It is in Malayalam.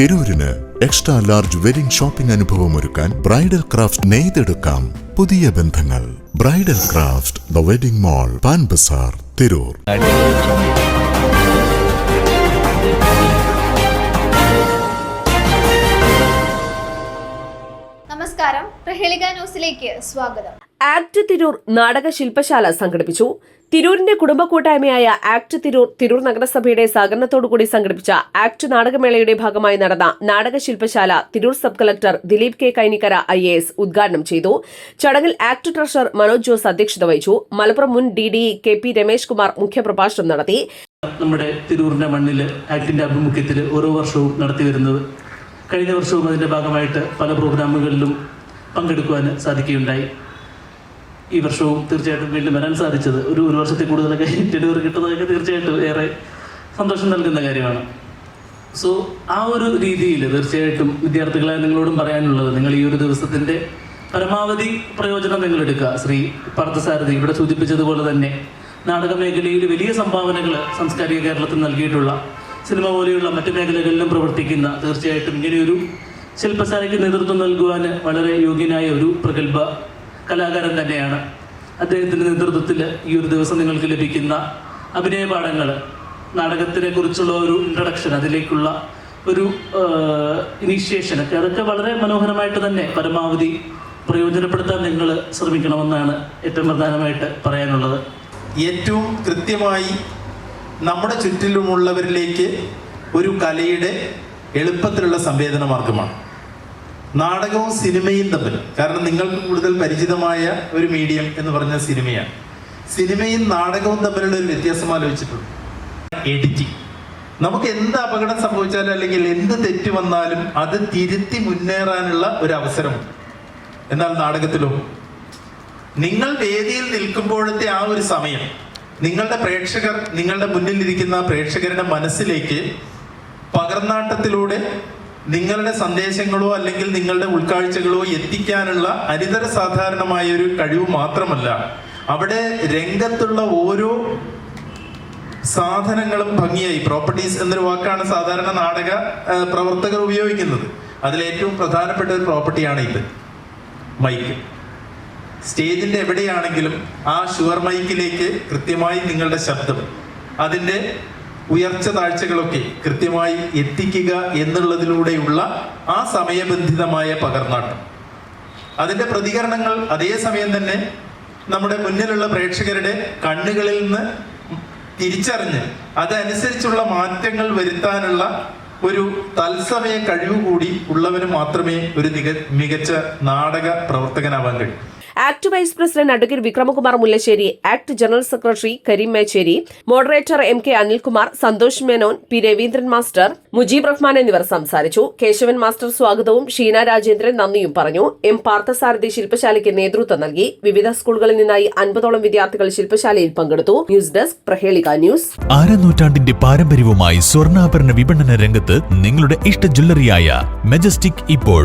തിരൂരിന് എക്സ്ട്രാ ലാർജ് വെഡിംഗ് ഷോപ്പിംഗ് അനുഭവം ഒരുക്കാൻ ബ്രൈഡൽ ക്രാഫ്റ്റ് നെയ്തെടുക്കാം. പുതിയ ബന്ധങ്ങൾ. Bridal craft the wedding mall Pan Bazaar Tirur. നമസ്കാരം. ന്യൂസിലേക്ക് സ്വാഗതം. ആക്ട് തിരൂർ നാടക ശില്പശാല സംഘടിപ്പിച്ചു. തിരൂരിന്റെ കുടുംബ കൂട്ടായ്മയായ ആക്ട് തിരൂർ തിരൂർ നഗരസഭയുടെ സഹകരണത്തോടുകൂടി സംഘടിപ്പിച്ച ആക്ട് നാടകമേളയുടെ ഭാഗമായി നടന്ന നാടക ശില്പശാല Tirur sub collector Dileep K Kainikkara I A S ഉദ്ഘാടനം ചെയ്തു. ചടങ്ങിൽ ആക്ട് ട്രഷറർ മനോജ് ജോസ് അധ്യക്ഷത വഹിച്ചു. മലപ്പുറം മുൻ D D K P Ramesh Kumar മുഖ്യപ്രഭാഷണം നടത്തി. നമ്മുടെ തിരൂരിന്റെ മണ്ണിൽ ആക്ടിന്റെ ആഭിമുഖ്യത്തിൽ ഓരോ വർഷവും നടത്തി വരുന്നത് കഴിഞ്ഞ വർഷവും അതിന്റെ ഭാഗമായിട്ട് പല പ്രോഗ്രാമുകളിലും പങ്കെടുക്കുവാൻ സാധിക്കുകയുണ്ടായി. ഈ വർഷവും തീർച്ചയായിട്ടും വീണ്ടും വരാൻ സാധിച്ചത് ഒരു ഒരു വർഷത്തിൽ കൂടുതലൊക്കെ ഡെലിവറി കിട്ടുന്നതൊക്കെ തീർച്ചയായിട്ടും ഏറെ സന്തോഷം നൽകുന്ന കാര്യമാണ്. സോ ആ ഒരു രീതിയിൽ തീർച്ചയായിട്ടും വിദ്യാർത്ഥികളെ നിങ്ങളോടും പറയാനുള്ളത് നിങ്ങൾ ഈ ഒരു ദിവസത്തിന്റെ പരമാവധി പ്രയോജനം നിങ്ങൾ എടുക്കുക. ശ്രീ പാർത്ഥസാരഥി ഇവിടെ സൂചിപ്പിച്ചതുപോലെ തന്നെ നാടക മേഖലയിൽ വലിയ സംഭാവനകൾ സാംസ്കാരിക കേരളത്തിൽ നൽകിയിട്ടുള്ള സിനിമ പോലെയുള്ള മറ്റു മേഖലകളിലും പ്രവർത്തിക്കുന്ന തീർച്ചയായിട്ടും ഇങ്ങനെയൊരു ശില്പശാലയ്ക്ക് നേതൃത്വം നൽകുവാൻ വളരെ യോഗ്യനായ ഒരു പ്രഗത്ഭ കലാകാരൻ തന്നെയാണ്. അദ്ദേഹത്തിന്റെ നേതൃത്വത്തിൽ ഈ ഒരു ദിവസം നിങ്ങൾക്ക് ലഭിക്കുന്ന അഭിനയ പാഠങ്ങൾ നാടകത്തിനെ കുറിച്ചുള്ള ഒരു ഇൻട്രഡക്ഷൻ അതിലേക്കുള്ള ഒരു ഇനീഷ്യേഷൻ ഒക്കെ. അതൊക്കെ വളരെ മനോഹരമായിട്ട് തന്നെ പരമാവധി പ്രയോജനപ്പെടുത്താൻ നിങ്ങൾ ശ്രമിക്കണമെന്നാണ് ഏറ്റവും പ്രധാനമായിട്ട് പറയാനുള്ളത്. ഏറ്റവും കൃത്യമായി നമ്മുടെ ചുറ്റിലുമുള്ളവരിലേക്ക് ഒരു കലയുടെ എളുപ്പത്തിലുള്ള സംവേദന മാർഗമാണ് നാടകവും സിനിമയും തമ്മിൽ. കാരണം നിങ്ങൾക്ക് കൂടുതൽ പരിചിതമായ ഒരു മീഡിയം എന്ന് പറഞ്ഞ സിനിമയാണ്. സിനിമയും നാടകവും തമ്മിലുള്ള ഒരു വ്യത്യാസം ആലോചിച്ചിട്ടുണ്ട്. എഡിറ്റിംഗ് നമുക്ക് എന്ത് അപകടം സംഭവിച്ചാലും അല്ലെങ്കിൽ എന്ത് തെറ്റ് വന്നാലും അത് തിരുത്തി മുന്നേറാനുള്ള ഒരു അവസരമുണ്ട്. എന്നാൽ നാടകത്തിലോ? നിങ്ങൾ വേദിയിൽ നിൽക്കുമ്പോഴത്തെ ആ ഒരു സമയം നിങ്ങളുടെ പ്രേക്ഷകർ നിങ്ങളുടെ മുന്നിലിരിക്കുന്ന പ്രേക്ഷകരുടെ മനസ്സിലേക്ക് പകർന്നാട്ടത്തിലൂടെ നിങ്ങളുടെ സന്ദേശങ്ങളോ അല്ലെങ്കിൽ നിങ്ങളുടെ ഉൾക്കാഴ്ചകളോ എത്തിക്കാനുള്ള അനിതര സാധാരണമായ ഒരു കഴിവ് മാത്രമല്ല. അവിടെ രംഗത്തുള്ള ഓരോ സാധനങ്ങളും ഭംഗിയായി. പ്രോപ്പർട്ടീസ് എന്നൊരു വാക്കാണ് സാധാരണ നാടക പ്രവർത്തകർ ഉപയോഗിക്കുന്നത്. അതിൽ ഏറ്റവും പ്രധാനപ്പെട്ട ഒരു പ്രോപ്പർട്ടിയാണ് ഇത്. മൈക്ക് സ്റ്റേജിന്റെ എവിടെയാണെങ്കിലും ആ ഷുവർ മൈക്കിലേക്ക് കൃത്യമായി നിങ്ങളുടെ ശബ്ദം. അതിന്റെ ഉയർച്ച താഴ്ചകളൊക്കെ കൃത്യമായി എത്തിക്കുക എന്നുള്ളതിലൂടെയുള്ള ആ സമയബന്ധിതമായ പകർന്നാട്ടം. അതിന്റെ പ്രതികരണങ്ങൾ അതേസമയം തന്നെ നമ്മുടെ മുന്നിലുള്ള പ്രേക്ഷകരുടെ കണ്ണുകളിൽ നിന്ന് തിരിച്ചറിഞ്ഞ് അതനുസരിച്ചുള്ള മാറ്റങ്ങൾ വരുത്താനുള്ള ഒരു തത്സമയ കഴിവ് കൂടി ഉള്ളവന് മാത്രമേ ഒരു മികച്ച നാടക പ്രവർത്തകനാവാൻ കഴിയൂ. Act vice president advocate Vikramakumar Mullassery act general secretary Kareem Mecheri moderator M K Anilkumar Santhosh Menon P Raveendran master Mujeeb Rahman എന്നിവർ സംസാരിച്ചു. കേശവൻ മാസ്റ്റർ സ്വാഗതവും ഷീന രാജേന്ദ്രൻ നന്ദിയും പറഞ്ഞു. എം പാർത്ഥസാരഥി ശില്പശാലയ്ക്ക് നേതൃത്വം നൽകി. വിവിധ സ്കൂളുകളിൽ നിന്നായി അൻപതോളം വിദ്യാർത്ഥികൾ ശില്പശാലയിൽ പങ്കെടുത്തു. News desk Prahelika news. ആരനൂറ്റാണ്ടിന്റെ പാരമ്പര്യവുമായി സ്വർണാഭരണ വിപണന രംഗത്ത് നിങ്ങളുടെ ഇഷ്ട ജ്വല്ലറിയായ മെജസ്റ്റിക് ഇപ്പോൾ.